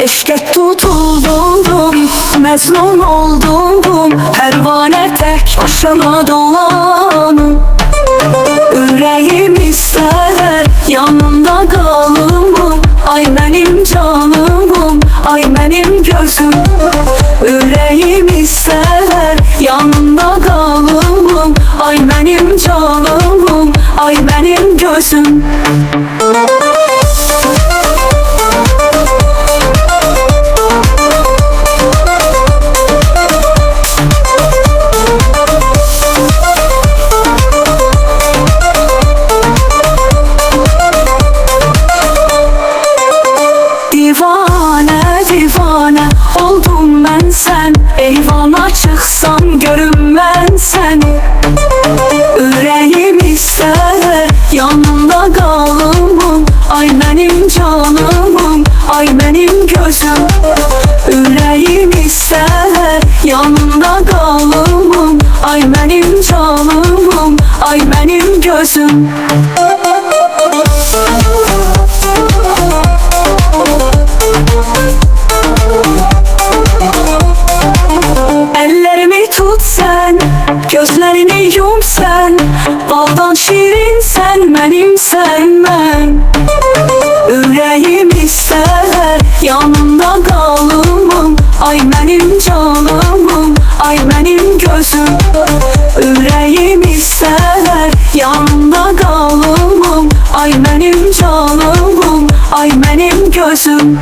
Eşke tutuldum, mezun oldum Pervane tek başıma dolanım. Yüreğim ister yanımda kalım Ay benim canımım, ay benim gözüm. Yüreğim ister yanımda Ay benim canımım, ay benim gözüm. Divane divane oldum ben sen. Eyvana çıksam görünmem seni yanımda kalımım Ay benim canımım ay benim gözüm. Yüreğim ister yanımda kalımım Ay benim canımım ay benim gözüm Yum sen Baldan şirin sen Benim sen ben. Yüreğim ister Yanımda kalımım Ay benim canımım Ay benim gözüm. Yüreğim ister Yanımda kalımım Ay benim canımım Ay benim gözüm